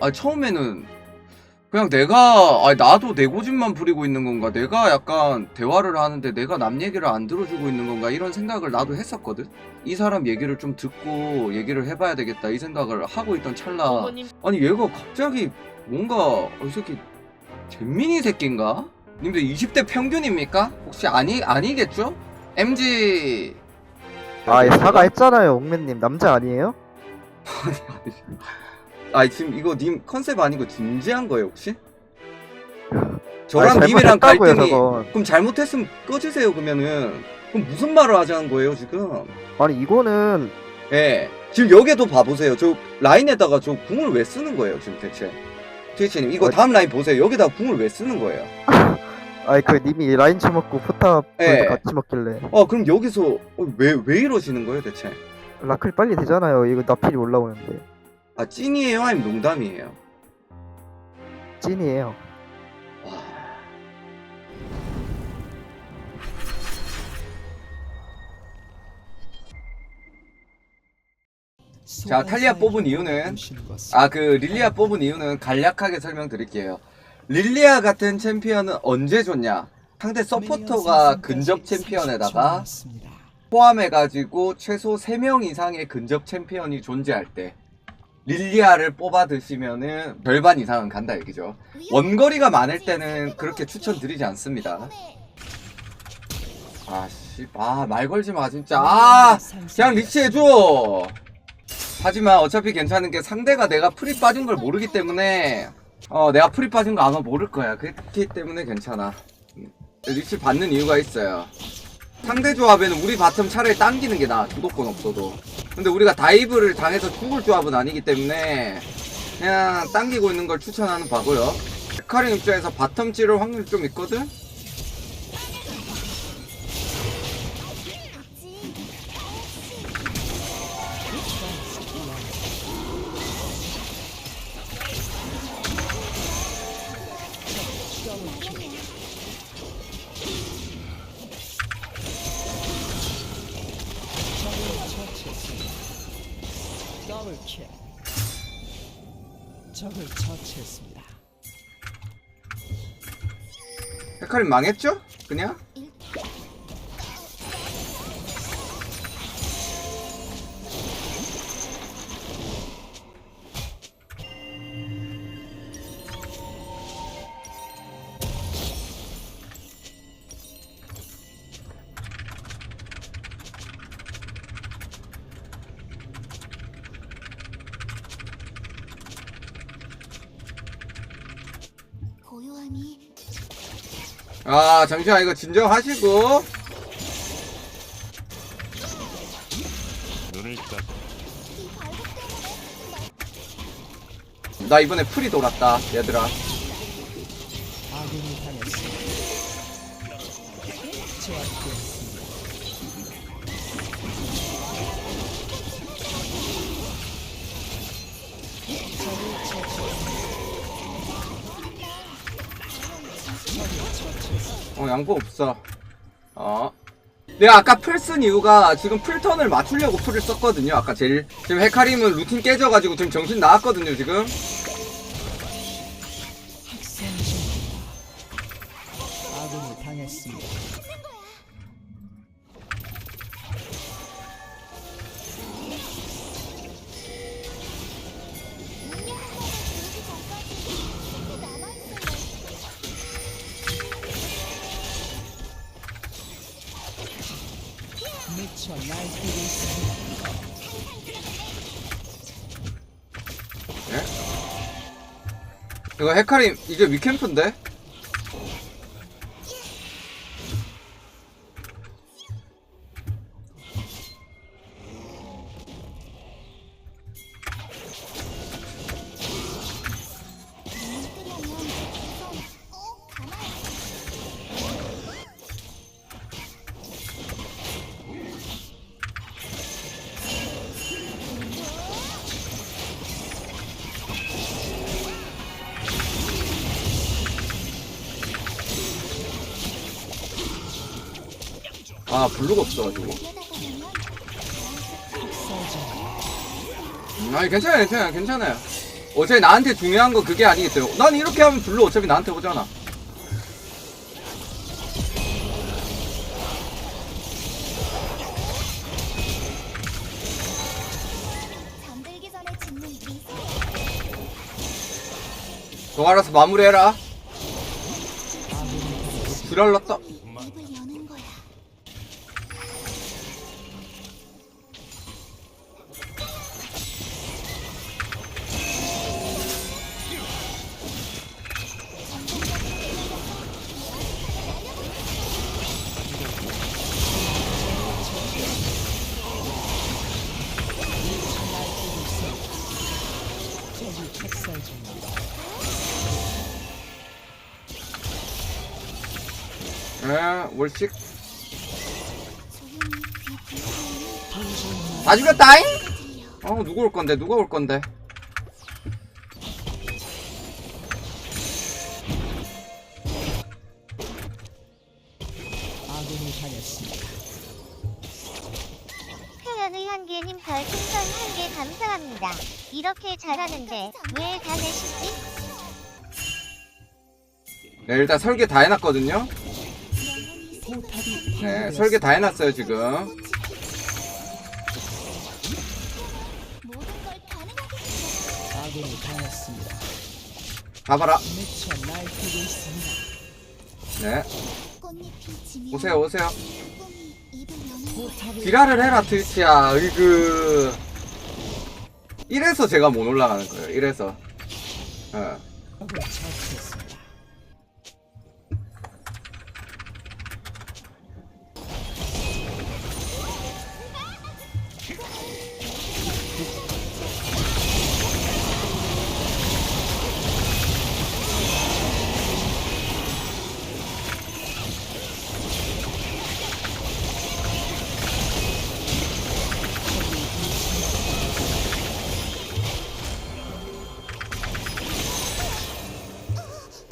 아 처음에는 그냥 내가 아 나도 내 고집만 부리고 있는 건가 내가 약간 대화를 하는데 내가 남 얘기를 안 들어주고 있는 건가 이런 생각을 나도 했었거든 이 사람 얘기를 좀 듣고 얘기를 해봐야 되겠다 이 생각을 하고 있던 찰나 어머님 아니 얘가 갑자기 뭔가 어, 이 새끼 잼민이 새끼인가? 님들 20대 평균입니까? 혹시 아니 아니겠죠? MG 아, 예, 사과했잖아요, 옥맨님. 남자 아니에요? 아 지금 이거 님 컨셉 아니고 진지한 거예요 혹시? 저랑 아니, 님이랑 잘못했다고요, 갈등이 저건. 그럼 잘못했으면 꺼지세요 그러면은 그럼 무슨 말을 하자는 거예요 지금? 아니, 이거는 예 지금 여기도 봐보세요 저 라인에다가 저 궁을 왜 쓰는 거예요 지금 대체? 대체님 이거 어- 다음 라인 보세요 여기다 궁을 왜 쓰는 거예요? 아니 그 님이 라인 쳐먹고 포탑 예. 같이 먹길래 어 그럼 여기서 왜 왜 이러시는 거예요 대체? 라클 빨리 되잖아요. 이거 나필이 올라오는데 아 찐이에요 아니면 농담이에요? 찐이에요. 와. 자 탈리아 뽑은 이유는 아 그 릴리아 뽑은 이유는 간략하게 설명드릴게요. 릴리아 같은 챔피언은 언제 좋냐? 상대 서포터가 근접 챔피언에다가 포함해가지고 최소 3명 이상의 근접 챔피언이 존재할 때 릴리아를 뽑아 드시면은 절반 이상은 간다 얘기죠. 원거리가 많을 때는 그렇게 추천드리지 않습니다. 아씨, 아, 말 걸지 마, 진짜. 아, 그냥 리치 해줘! 하지만 어차피 괜찮은 게 상대가 내가 풀이 빠진 걸 모르기 때문에, 어, 내가 풀이 빠진 거 아마 모를 거야. 그렇기 때문에 괜찮아. 음, 리치 받는 이유가 있어요. 상대 조합에는 우리 바텀 차라리 당기는 게 나아. 주도권 없어도. 근데 우리가 다이브를 당해서 죽을 조합은 아니기 때문에, 그냥 당기고 있는 걸 추천하는 바고요. 헤카림 입장에서 바텀 찌를 확률이 좀 있거든? 처치했습니다. 헤카림 망했죠? 그냥? 아, 잠시만, 이거 진정하시고. 눈을 딱 나 이번에 풀이 돌았다, 얘들아. 양보 없어. 어. 내가 아까 풀 쓴 이유가 지금 풀턴을 맞추려고 풀을 썼거든요. 아까 제일. 지금 헤카림은 루틴 깨져가지고 지금 정신 나왔거든요, 지금. 헤카림, 이제 위캠프인데? 블루가 없어가지고. 음, 아니, 괜찮아요, 괜찮아요, 괜찮아요. 어차피 나한테 중요한 건 그게 아니겠어요. 난 이렇게 하면 블루 어차피 나한테 오잖아. 너가 알아서 마무리해라. 지랄났다. 다 죽였다잉? 어, 누구 올 건데? 누가 올 건데? 태연의 한개님 별풍선 한 개 감사합니다. 이렇게 잘하는데 왜 다 내시지? 네, 일단 설계 다 해놨거든요. 네, 설계 다 해놨어요, 지금. 가봐라. 네, 오세요, 오세요. 비라를 해라, 트위치야. 으이그. 이래서 제가 못 올라가는 거예요, 이래서. 어.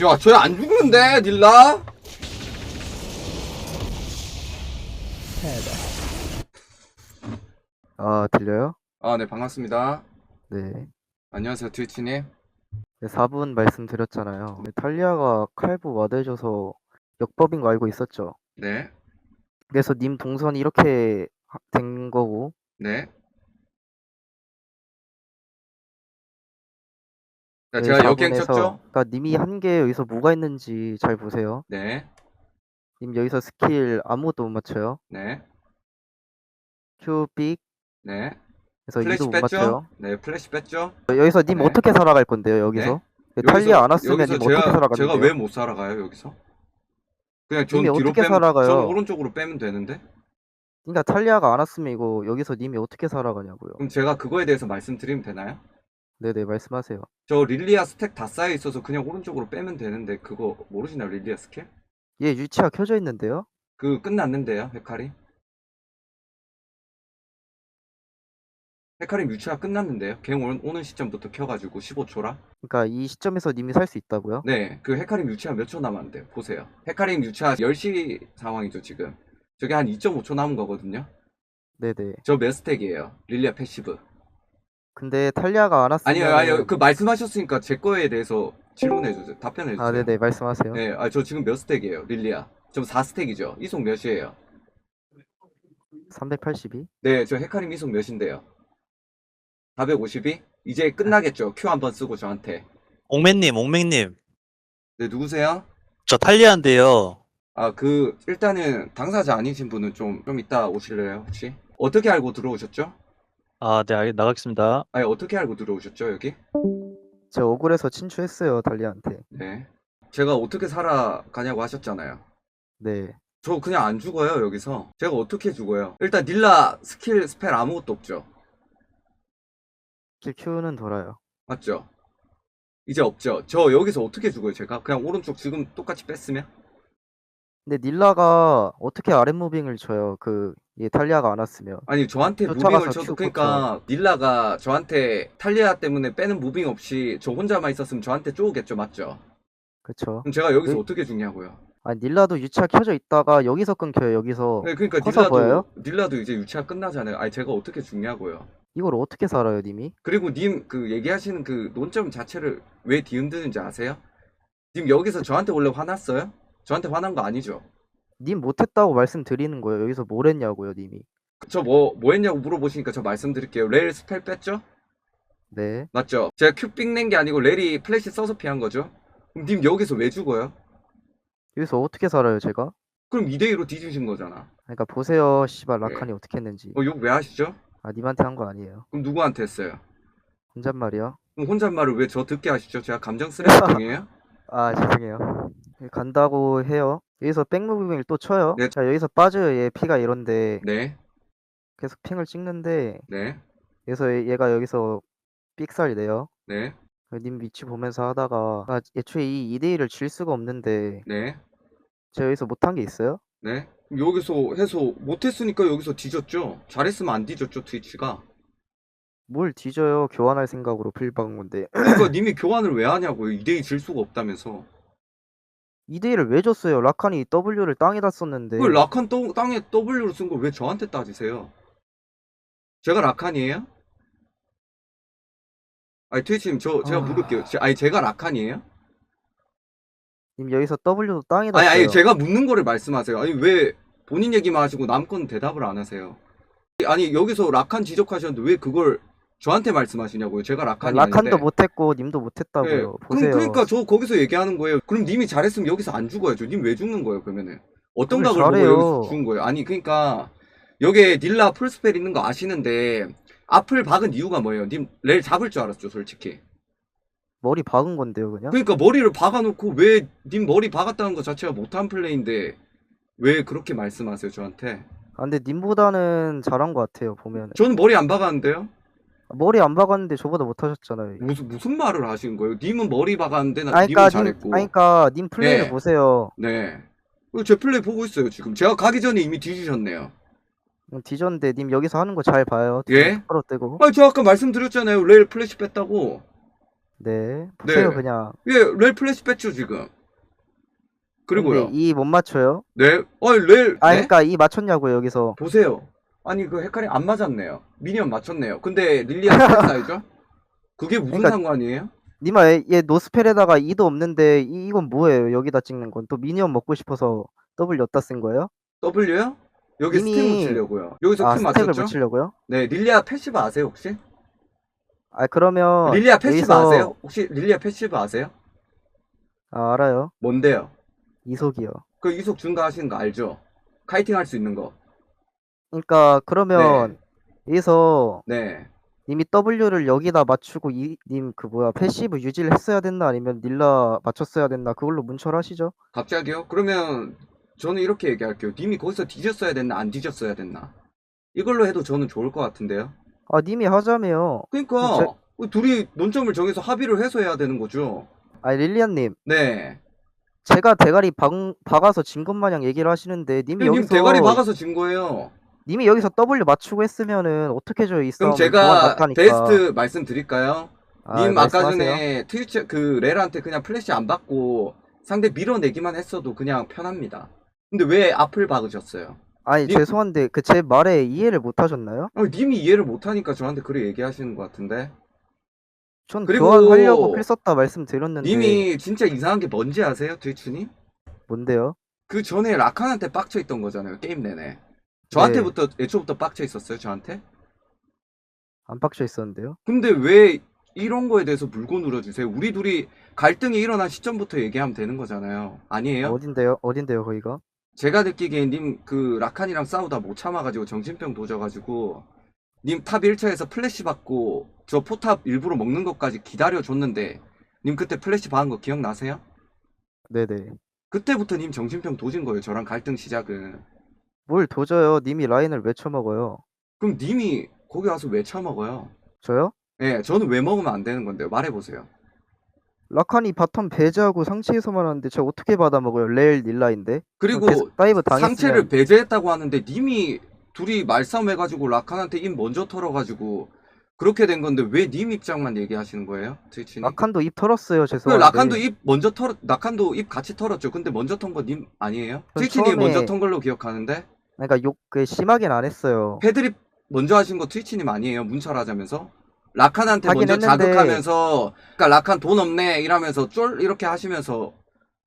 야, 저안 죽는데? 패배. 아 들려요? 아, 네, 반갑습니다. 네. 안녕하세요, 트위치님. 네 4분 말씀드렸잖아요. 네, 탈리아가 칼부 와대줘서 역법인 거 알고 있었죠. 네, 그래서 님 동선이 이렇게 하- 된 거고 네. 자, 네, 제가 역행 4분에서 쳤죠? 그러니까 님이 한게 여기서 뭐가 있는지 잘 보세요. 네, 님 여기서 스킬 아무것도 못 맞춰요. 네, Q 빅 네. 그래서 플래시 이도 못 뺐죠? 맞춰요. 네, 플래시 뺐죠? 여기서 님 네. 어떻게 살아갈 건데요, 여기서? 네, 탈리아 안 왔으면 여기서 님 어떻게 제가, 살아가는데요? 제가 왜 못 살아가요, 여기서? 그냥 전 님이 뒤로 어떻게 빼면, 살아가요? 전 오른쪽으로 빼면 되는데? 그러니까 탈리아가 안 왔으면 이거 여기서 님이 어떻게 살아가냐고요. 그럼 제가 그거에 대해서 말씀드리면 되나요? 네네 말씀하세요. 저 릴리아 스택 다 쌓여 있어서 그냥 오른쪽으로 빼면 되는데 그거 모르시나요, 릴리아 스킬? 얘 유치아 켜져 있는데요? 그 끝났는데요, 헤카림? 헤카림 유치가 끝났는데요. 갱 오- 오는 시점부터 켜가지고 15초라. 그러니까 이 시점에서 님이 살 수 있다고요? 네, 그 헤카림 유치가 몇 초 남았는데 보세요. 헤카림 유치가 10시 상황이죠, 지금. 저게 한 2.5초 남은 거거든요. 네네. 저몇 스택이에요? 릴리아 패시브. 근데 탈리아가 안 왔으면 아니요, 아니요. 그 말씀하셨으니까 제 거에 대해서 질문해 주세요. 답변해 주세요. 아 네네 말씀하세요. 네, 아, 저 지금 몇 스택이에요, 릴리아? 좀 4스택이죠? 이속 몇이에요? 382? 네, 저 헤카림 이속 몇인데요? 452? 이제 끝나겠죠? Q 한번 쓰고 저한테. 옥맨님, 옥맨님, 네, 누구세요? 저 탈리아인데요. 아, 그, 일단은 당사자 아니신 분은 좀, 좀 이따 오실래요, 혹시? 어떻게 알고 들어오셨죠? 아, 네, 알, 나가겠습니다. 아니, 어떻게 알고 들어오셨죠, 여기? 제가 억울해서 친추했어요 탈리아한테. 네. 제가 어떻게 살아가냐고 하셨잖아요. 네. 저 그냥 안 죽어요, 여기서. 제가 어떻게 죽어요? 일단 닐라 스킬, 스펠 아무것도 없죠. 킬 Q는 돌아요. 맞죠? 이제 없죠? 저 여기서 어떻게 죽어요, 제가? 그냥 오른쪽 지금 똑같이 뺐으면? 근데 닐라가 어떻게 아랫무빙을 쳐요? 그얘 탈리아가 안 왔으면. 아니 저한테 쫓아가서 무빙을 큐 그러니까 닐라가 저한테 탈리아 때문에 빼는 무빙 없이 저 혼자만 있었으면 저한테 쪼우겠죠 맞죠? 그쵸? 그럼 제가 여기서 네. 어떻게 죽냐고요? 아 닐라도 유치아 켜져 있다가 여기서 끊겨요 여기서. 네, 그러니까 커서 닐라도 보여요? 닐라도 이제 유치가 끝나잖아요. 아니 제가 어떻게 죽냐고요? 이걸 어떻게 살아요, 님이? 그리고 님 그 얘기하시는 그 논점 자체를 왜 뒤흔드는지 아세요? 님 여기서 저한테 원래 화났어요? 저한테 화난 거 아니죠? 님 못했다고 말씀드리는 거예요. 여기서 뭘 했냐고요, 님이. 저 뭐 뭐 했냐고 물어보시니까 저 말씀드릴게요. 레일 스펠 뺐죠? 네. 맞죠? 제가 큐빅 낸 게 아니고 렐이 플래시 써서 피한 거죠? 그럼 님 여기서 왜 죽어요? 여기서 어떻게 살아요, 제가? 그럼 2대2로 뒤지신 거잖아. 그러니까 보세요, 씨발 네. 라칸이 어떻게 했는지. 어, 욕 왜 하시죠? 아, 님한테 한 거 아니에요. 그럼 누구한테 했어요? 혼잣말이요? 그럼 혼잣말을 왜 저 듣게 하시죠? 제가 감정 쓰레기통이에요? 아, 죄송해요. 간다고 해요. 여기서 백무빙을 또 쳐요. 네. 자, 여기서 빠져요. 얘 피가 이런데 네, 계속 핑을 찍는데 네, 그래서 얘- 얘가 여기서 삑살 내요. 네, 님 위치 보면서 하다가 아, 애초에 이 2대1을 질 수가 없는데 네, 제가 여기서 못한 게 있어요? 네. 그럼 여기서 해서 못했으니까 여기서 뒤졌죠? 잘했으면 안 뒤졌죠, 트위치가. 뭘 뒤져요? 교환할 생각으로 빌 박은 건데 그러니까 님이 교환을 왜 하냐고요. 2대2 질 수가 없다면서. 2대1을 왜 줬어요? 라칸이 W를 땅에다 썼는데 그 라칸 떠- 땅에 W로 쓴 걸 왜 저한테 따지세요? 제가 라칸이에요? 아니 트위치님 저 제가 아. 물을게요. 제- 아니 제가 라칸이에요? 님 여기서 W도 땅에다 아니 써요. 아니 제가 묻는 거를 말씀하세요. 아니 왜 본인 얘기만 하시고 남 건 대답을 안 하세요? 아니 여기서 라칸 지적하셨는데 왜 그걸 저한테 말씀하시냐고요? 제가 라칸이 라칸도 아닌데. 못했고 님도 네. 못했다고요. 그럼 보세요. 그러니까 저 거기서 얘기하는 거예요. 그럼 님이 잘했으면 여기서 안 죽어야죠. 님 왜 죽는 거예요, 그러면은? 어떤 그걸 각을 보고 잘해요. 여기서 죽은 거예요? 아니, 그러니까 여기에 닐라 풀스펠 있는 거 아시는데 앞을 박은 이유가 뭐예요? 님 렐 잡을 줄 알았죠, 솔직히. 머리 박은 건데요, 그냥? 그러니까 머리를 박아놓고 왜 님 머리 박았다는 것 자체가 못한 플레이인데 왜 그렇게 말씀하세요, 저한테? 아, 근데 님보다는 잘한 것 같아요, 보면. 저는 머리 안 박았는데요? 머리 안 박았는데 저보다 못하셨잖아요. 무슨 무슨 말을 하시는 거예요? 님은 머리 박았는데 나 아니, 님은 그니까, 님, 잘했고. 아니, 그니까, 님 플레이를 네. 보세요. 네. 그제 플레이 보고 있어요, 지금. 제가 가기 전에 이미 뒤지셨네요. 음, 뒤졌는데, 님 여기서 하는 거 잘 봐요. 예? 바로 뜨고. 아, 저 아까 말씀드렸잖아요. 레일 플래시 뺐다고. 네. 보세요, 네. 그냥. 예, 레일 플래시 뺐죠, 지금. 그리고요. 이 못 맞춰요? 네. 어, 레일. 아, 네? 그니까, 이 맞췄냐고요, 여기서. 보세요. 아니, 그 헤카림 안 맞았네요. 미니언 맞췄네요. 근데 릴리아 스타이죠? 그게 무슨 그러니까- 상관이에요? 니마, 얘, 얘 노스펠에다가 이도 없는데, 이, 이건 뭐예요, 여기다 찍는 건? 또 미니언 먹고 싶어서 W 였다 쓴 거예요? W요? 여기 이미- 스택 묻히려고요. 여기서 아, 킬 스택을 맞췄죠? 붙이려고요? 네, 릴리아 패시브 아세요, 혹시? 아, 그러면. 릴리아 패시브 여기서- 아세요? 혹시 릴리아 패시브 아세요? 아, 알아요. 뭔데요? 이속이요. 그 이속 증가하시는 거 알죠? 카이팅 할 수 있는 거. 그러니까 그러면 여기서 네. 님이 W를 여기다 맞추고 이 님 그 뭐야 패시브 유지를 했어야 됐나 아니면 닐라 맞췄어야 됐나 그걸로 문철하시죠? 갑자기요? 그러면 저는 이렇게 얘기할게요. 님이 거기서 뒤졌어야 됐나 안 뒤졌어야 됐나? 이걸로 해도 저는 좋을 것 같은데요. 아 님이 하자며요. 그러니까 둘이 논점을 정해서 합의를 해서 해야 되는 거죠. 아 릴리안님 네. 제가 대가리 박, 박아서 진 것 마냥 얘기를 하시는데 님이 님 여기서 대가리 박아서 진 거예요. 님이 여기서 W 맞추고 했으면은 어떻게 져이 그럼 싸움을 제가. 베스트 말씀드릴까요? 아, 님 아까 말씀하세요. 전에 트위치 그 렐한테 그냥 플래시 안 받고 상대 밀어내기만 했어도 그냥 편합니다. 근데 왜 앞을 박으셨어요? 아니 님- 죄송한데 그 제 말에 이해를 못 하셨나요? 아, 님이 이해를 못하니까 저한테 그래 얘기하시는 것 같은데. 전 그리고 교환하려고 필 썼다 말씀드렸는데 님이 진짜 이상한 게 뭔지 아세요, 트위치님? 뭔데요? 그 전에 라칸한테 빡쳐 있던 거잖아요, 게임 내내. 저한테부터, 네. 애초부터 빡쳐 있었어요, 저한테? 안 빡쳐 있었는데요? 근데 왜 이런 거에 대해서 물고 늘어주세요? 우리 둘이 갈등이 일어난 시점부터 얘기하면 되는 거잖아요. 아니에요? 어딘데요? 어딘데요 거기가? 제가 느끼기엔 님 그 라칸이랑 싸우다 못 참아가지고 정신병 도져가지고 님 탑 1차에서 플래시 받고 저 포탑 일부러 먹는 것까지 기다려줬는데 님 그때 플래시 받은 거 기억나세요? 네네. 그때부터 님 정신병 도진 거예요, 저랑 갈등 시작은. 뭘 도져요? 님이 라인을 왜 쳐먹어요? 그럼 님이 거기 와서 왜 처먹어요? 저요? 예, 저는 왜 먹으면 안 되는 건데요? 말해보세요. 라칸이 바텀 배제하고 상체에서만 하는데 제가 어떻게 받아먹어요? 레일 닐라인데? 그리고 계속 다이브 당했으면 상체를 배제했다고 하는데 님이 둘이 말싸움 해가지고 라칸한테 입 먼저 털어가지고 그렇게 된 건데 왜 님 입장만 얘기하시는 거예요? 트위치님? 라칸도 입 털었어요 그 죄송한데 라칸도 입 먼저 털, 라칸도 입 같이 털었죠. 근데 먼저 턴 거 님 아니에요? 전 트위치님이 처음에- 먼저 턴 걸로 기억하는데 그러니까 욕 그 심하게는 안 했어요 패드립 먼저 하신 거 트위치님 아니에요? 문철하자면서? 라칸한테 하긴 먼저 했는데. 자극하면서 그러니까 라칸 돈 없네 이러면서 쫄 이렇게 하시면서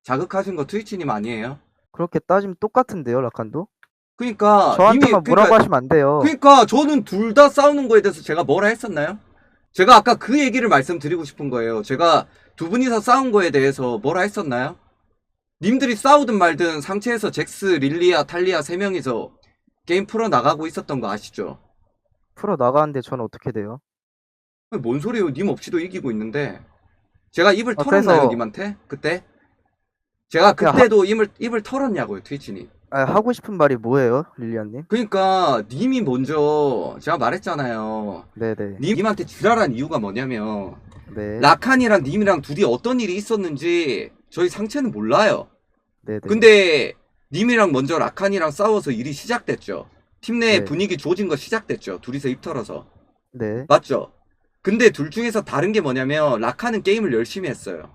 자극하신 거 트위치님 아니에요? 그렇게 따지면 똑같은데요, 라칸도? 그러니까 저한테만 이미 뭐라고 그러니까, 하시면 안 돼요. 그러니까 저는 둘 다 싸우는 거에 대해서 제가 뭐라 했었나요? 제가 아까 그 얘기를 말씀드리고 싶은 거예요. 제가 두 분이서 싸운 거에 대해서 뭐라 했었나요? 님들이 싸우든 말든 상체에서 잭스, 릴리아, 탈리아 세 명이서 게임 풀어 나가고 있었던 거 아시죠? 풀어 나가는데 저는 어떻게 돼요? 뭔 소리예요? 님 없이도 이기고 있는데 제가 입을 아, 털었나요, 그래서- 님한테? 그때? 제가 그냥 그때도 입을 입을 털었냐고요, 트위치님. 아, 하고 싶은 말이 뭐예요, 릴리안님? 그러니까 님이 먼저 제가 말했잖아요. 네네. 님한테 지랄한 이유가 뭐냐면 네. 라칸이랑 님이랑 둘이 어떤 일이 있었는지 저희 상체는 몰라요. 네네. 근데 님이랑 먼저 라칸이랑 싸워서 일이 시작됐죠. 팀 내 네. 분위기 조진 거 시작됐죠. 둘이서 입 털어서. 네. 맞죠? 근데 둘 중에서 다른 게 뭐냐면 라칸은 게임을 열심히 했어요.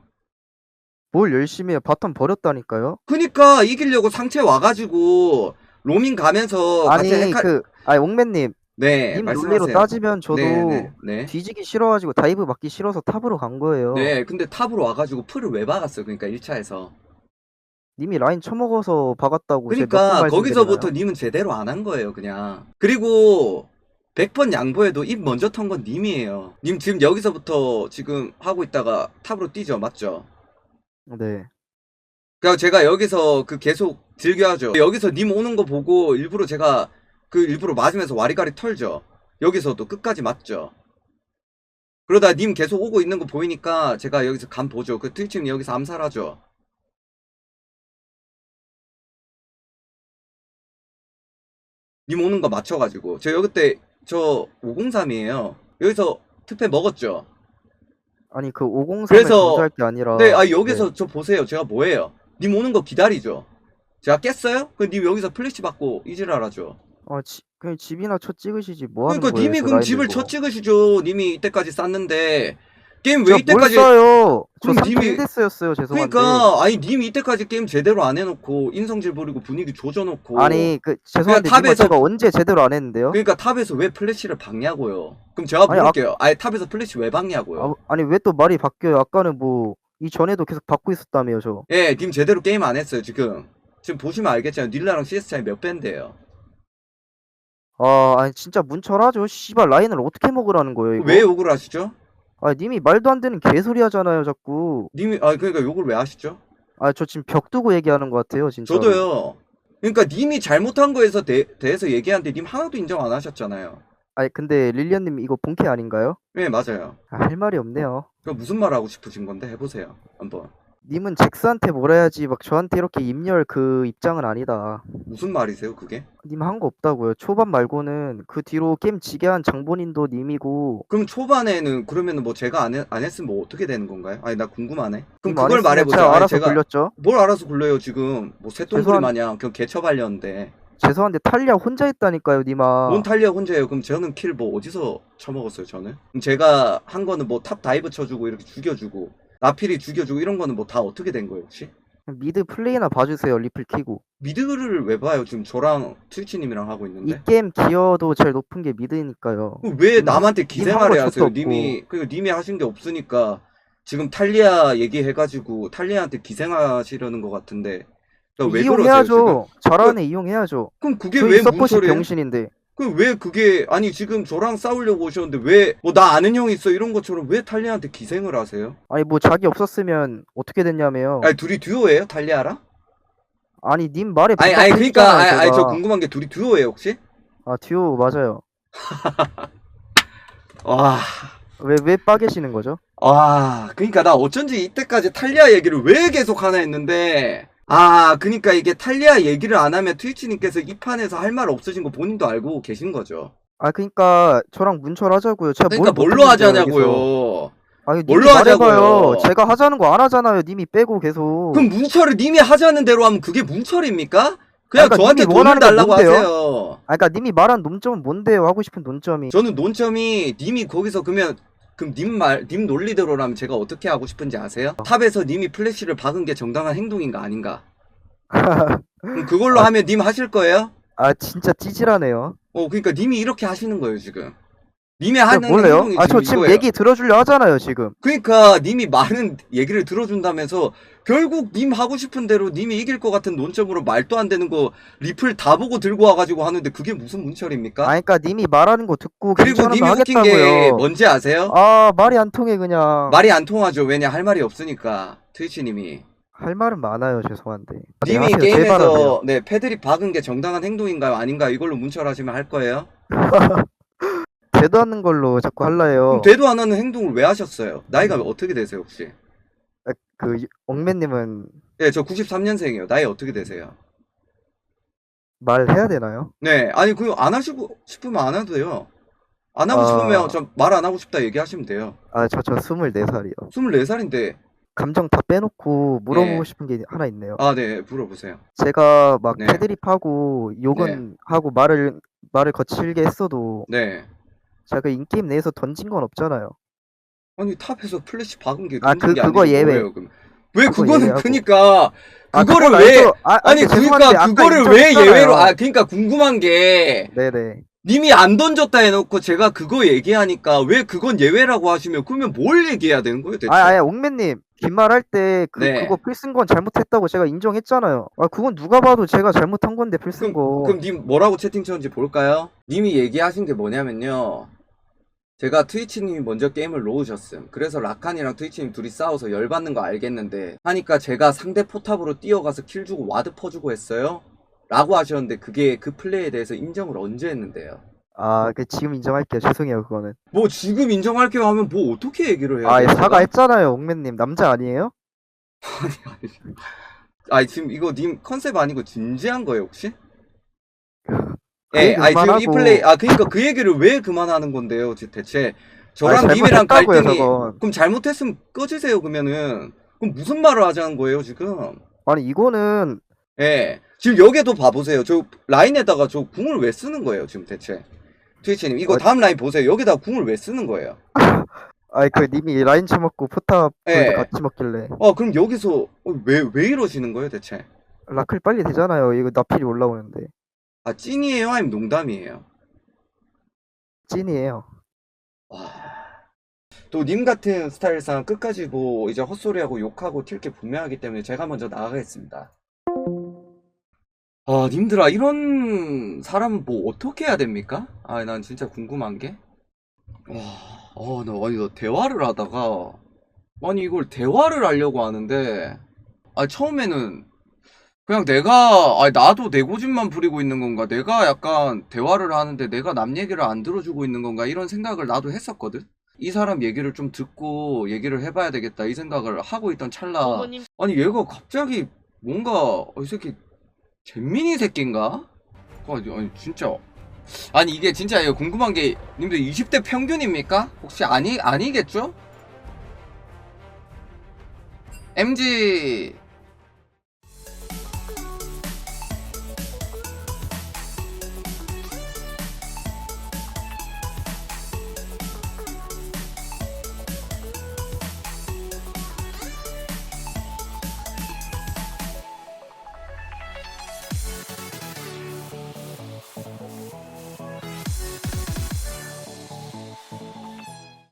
뭘 열심히 해. 바텀 버렸다니까요? 그니까 이기려고 상체 와가지고 로밍 가면서 아니, 같이 헷갈... 그, 아니, 옥맨님, 네님 말씀하세요. 논리로 따지면 저도 네, 네, 네. 뒤지기 싫어가지고 다이브 맞기 싫어서 탑으로 간 거예요. 네, 근데 탑으로 와가지고 풀을 왜 박았어요? 그러니까 1차에서. 님이 라인 처먹어서 박았다고 제가 그러니까? 거기서부터 님은 제대로 안 한 거예요, 그냥. 그리고 100번 양보해도 입 먼저 턴 건 님이에요. 님 지금 여기서부터 지금 하고 있다가 탑으로 뛰죠, 맞죠? 네. 그러니까 제가 여기서 그 계속 즐겨하죠. 여기서 님 오는 거 보고 일부러 제가 그 일부러 맞으면서 와리가리 털죠. 여기서도 끝까지 맞죠. 그러다 님 계속 오고 있는 거 보이니까 제가 여기서 감 보죠. 그 트위치님 여기서 암살하죠. 님 오는 거 맞춰가지고. 저 여기 때 저 503이에요. 여기서 특패 먹었죠. 아니, 그 503을 그래서- 강조할 게 아니라. 네, 아 여기서 네. 저 보세요. 제가 뭐예요? 님 오는 거 기다리죠. 제가 깼어요? 그럼 님 여기서 플래시 받고 이지랄하죠. 아, 지, 그냥 집이나 쳐 찍으시지 뭐 하는 그러니까 거예요? 님이 저 그럼 집을. 쳐 찍으시죠. 님이 이때까지 쌌는데 게임 왜 이때까지? 저 그럼 3대 님이- 1대스였어요, 죄송한데. 그러니까 아니 님이 이때까지 게임 제대로 안 해놓고 인성질 부리고 분위기 조져놓고 아니, 그, 죄송한데, 그냥 탑에서- 제가 언제 제대로 안 했는데요? 그러니까 탑에서 왜 플래시를 박냐고요. 그럼 제가 아니, 아- 물을게요. 아예 탑에서 플래시 왜 박냐고요. 아, 아니, 왜 또 말이 바뀌어요? 아까는 뭐, 이전에도 계속 받고 있었다며요, 저. 예, 님 제대로 게임 안 했어요 지금. 지금 보시면 알겠잖아요. 닐라랑 CS 차이 몇 배인데요. 아, 아니, 진짜 문철하죠. 씨발, 라인을 어떻게 먹으라는 거예요, 이거? 왜 욕을 하시죠? 아, 님이 말도 안 되는 개소리 하잖아요, 자꾸. 님이 아 그러니까 욕을 왜 하시죠? 아, 저 지금 벽 두고 얘기하는 것 같아요, 진짜. 저도요. 그러니까 님이 잘못한 거에서 대, 대해서 얘기하는데 님 하나도 인정 안 하셨잖아요. 아니, 근데 릴리언 님 이거 본캐 아닌가요? 네 맞아요. 아, 할 말이 없네요. 그 무슨 말 하고 싶으신 건데 해보세요 한번. 님은 잭스한테 뭐라 해야지 막 저한테 이렇게 입열 그 입장은 아니다. 무슨 말이세요 그게? 님 한 거 없다고요. 초반 말고는 그 뒤로 게임 지게 한 장본인도 님이고 그럼 초반에는 그러면은 뭐 제가 안, 해, 안 했으면 뭐 어떻게 되는 건가요? 아니 나 궁금하네. 그럼 님 그걸 말해보자. 제가 아니, 알아서 제가 굴렸죠. 뭘 알아서 굴려요 지금 뭐 새똥구리 죄송한- 마냥 그냥 개처발렸는데 죄송한데 탈리아 혼자 했다니까요, 님아. 뭔 탈리아 혼자예요 그럼 저는 킬 뭐 어디서 처먹었어요 저는 그럼 제가 한 거는 뭐 탑 다이브 쳐주고 이렇게 죽여주고 나필이 죽여주고 이런 거는 뭐 다 어떻게 된 거예요 혹시? 미드 플레이나 봐주세요, 리플 키고. 미드를 왜 봐요 지금 저랑 트위치님이랑 하고 이 있는데 게임 기여도 제일 높은 게 미드니까요. 그럼 왜 님 남한테 님 기생하래 하세요 족도 님이 그러니까 님이 하신 게 없으니까 지금 탈리아 얘기해가지고 탈리아한테 기생하시려는 것 같은데 그러니까 왜 그러세요 지금? 이용해야죠. 잘하는 애 이용해야죠. 그럼 그게 저희 왜 서폿이 문철이에요? 병신인데. 그 왜 그게 아니 지금 저랑 싸우려고 오셨는데 왜 뭐 나 아는 형 있어 이런 것처럼 왜 탈리아한테 기생을 하세요? 아니 뭐 자기 없었으면 어떻게 됐냐며요. 아니 둘이 듀오예요 탈리아랑? 아니 님 말에 아니 아니 그러니까 아니, 아니 저. 궁금한 게 둘이 듀오예요 혹시? 아 듀오 맞아요. 와. 왜 왜 빠개시는 거죠? 와, 그니까 나 어쩐지 이때까지 탈리아 얘기를 왜 계속 하나 했는데, 아, 그니까 이게 탈리아 얘기를 안 하면 트위치님께서 이 판에서 할 말 없으신 거 본인도 알고 계신 거죠. 아 그러니까 저랑 문철 하자고요. 제가 그러니까 뭘 뭘로 여기서. 하자냐고요. 아니 뭘로 하자고요? 제가 하자는 거 안 하잖아요. 님이 빼고 계속. 그럼 문철을 님이 하자는 대로 하면 그게 문철입니까? 그냥 그러니까 저한테 님이 돈을 원하는 게 달라고 뭔데요? 하세요. 아 그러니까 님이 말한 논점은 뭔데요? 하고 싶은 논점이. 저는 논점이 님이 거기서 그러면 그럼 님 말, 님 논리대로라면 제가 어떻게 하고 싶은지 아세요? 탑에서 님이 플래시를 박은 게 정당한 행동인가 아닌가? 그럼 그걸로 하면 님 하실 거예요? 아 진짜 찌질하네요. 어 그러니까 님이 이렇게 하시는 거예요 지금 님이 하는 몰래요? 행동이 아 저 지금 이거예요. 얘기 들어주려 하잖아요 지금. 그러니까 님이 많은 얘기를 들어준다면서 결국 님 하고 싶은 대로 님이 이길 것 같은 논점으로 말도 안 되는 거 리플 다 보고 들고 와가지고 하는데 그게 무슨 문철입니까? 아 그러니까 님이 말하는 거 듣고 그리고 님이 괜찮으면 웃긴 게 하겠다고요. 뭔지 아세요? 아 말이 안 통해 그냥. 말이 안 통하죠. 왜냐 할 말이 없으니까 트위치님이 할 말은 많아요 죄송한데. 네, 님이 하세요. 제발 게임에서 하세요. 네 패드립 박은 게 정당한 행동인가요 아닌가 이걸로 문철하시면 할 거예요. 되도 않는 걸로 자꾸 할라요. 그럼 되도 안 하는 행동을 왜 하셨어요? 나이가 어떻게 되세요 혹시? 그 옥맨님은 네, 저 93년생이에요. 나이 어떻게 되세요? 말해야 되나요? 네, 아니 그안 하시고 싶으면 안 해도 돼요. 안 하고 아. 싶으면 저 말 안 하고 싶다 얘기하시면 돼요. 아 저 저 24살이요. 24살인데 감정 다 빼놓고 물어보고 네. 싶은 게 하나 있네요. 아, 네, 물어보세요. 제가 막 네. 패드립하고 욕은 하고 말을 말을 거칠게 했어도 네. 제가 인게임 내에서 던진 건 없잖아요. 아니 탑에서 플래시 박은 게 아, 던진 그- 게 그거 아니고 예외. 뭐예요, 그럼? 왜 그거 그거는 예외하고. 그니까 아, 그거를 그건 왜 알죠. 아, 아니 죄송한데 그러니까 아까 그거를 왜 인정했잖아요. 예외로 아 그러니까 궁금한 게 네네. 님이 안 던졌다 해놓고 제가 그거 얘기하니까 왜 그건 예외라고 하시면 그러면 뭘 얘기해야 되는 거예요 대체? 아, 아니, 옥맨님, 긴말할 때, 그, 네. 그거 필쓴 건 잘못했다고 제가 인정했잖아요. 아, 그건 누가 봐도 제가 잘못한 건데, 필쓴 거. 그럼 님 뭐라고 채팅 쳤는지 볼까요? 님이 얘기하신 게 뭐냐면요. 제가 트위치님이 먼저 게임을 놓으셨음. 그래서 라칸이랑 트위치님 둘이 싸워서 열받는 거 알겠는데 하니까 제가 상대 포탑으로 뛰어가서 킬 주고 와드 퍼주고 했어요. 라고 하셨는데 그게 그 플레이에 대해서 인정을 언제 했는데요? 아, 그 지금 인정할게요. 죄송해요, 그거는. 뭐 지금 인정할게요 하면 뭐 어떻게 얘기를 해야 아? 예, 사과했잖아요, 옥맨님. 남자 아니에요? 아니 지금 이거 님 컨셉 아니고 진지한 거예요 혹시? 그 예, 아니 지금 이. 플레이 아 그러니까 그 얘기를 왜 그만하는 건데요 지- 대체 저랑 아니, 님이랑 잘못했다고요, 갈등이 저건. 그럼 잘못했으면 꺼지세요 그러면은 그럼 무슨 말을 하자는 거예요 지금? 아니, 이거는, 예, 지금 여기도 봐보세요 저 라인에다가 저 궁을 왜 쓰는 거예요 지금 대체? 트위치님 이거 어. 다음 라인 보세요 여기다 궁을 왜 쓰는 거예요? 아니, 그 님이 라인 쳐먹고 포탑 예. 같이 먹길래. 어 그럼 여기서 왜 왜 이러시는 거예요 대체? 라클 빨리 되잖아요. 이거 나필이 올라오는데. 아 찐이에요 아니면 농담이에요? 찐이에요. 와. 또 님 같은 스타일상 끝까지 뭐 이제 헛소리하고 욕하고 튈 게 분명하기 때문에 제가 먼저 나가겠습니다. 아, 님들아, 이런 사람은 뭐 어떻게 해야 됩니까? 아, 난 진짜 궁금한 게. 와, 어, 나, 아니, 나 대화를 하다가, 아니, 이걸 대화를 하려고 하는데, 아, 처음에는, 그냥 내가, 아니, 나도 내 고집만 부리고 있는 건가? 내가 약간 대화를 하는데 내가 남 얘기를 안 들어주고 있는 건가? 이런 생각을 나도 했었거든? 이 사람 얘기를 좀 듣고 얘기를 해봐야 되겠다. 이 생각을 하고 있던 찰나. 아니, 얘가 갑자기 뭔가, 어, 이 새끼, 잼민이 새끼인가? 아니, 아니, 진짜. 아니, 이게 진짜 이거 궁금한 게, 님들 20대 평균입니까? 혹시 아니, 아니겠죠? MG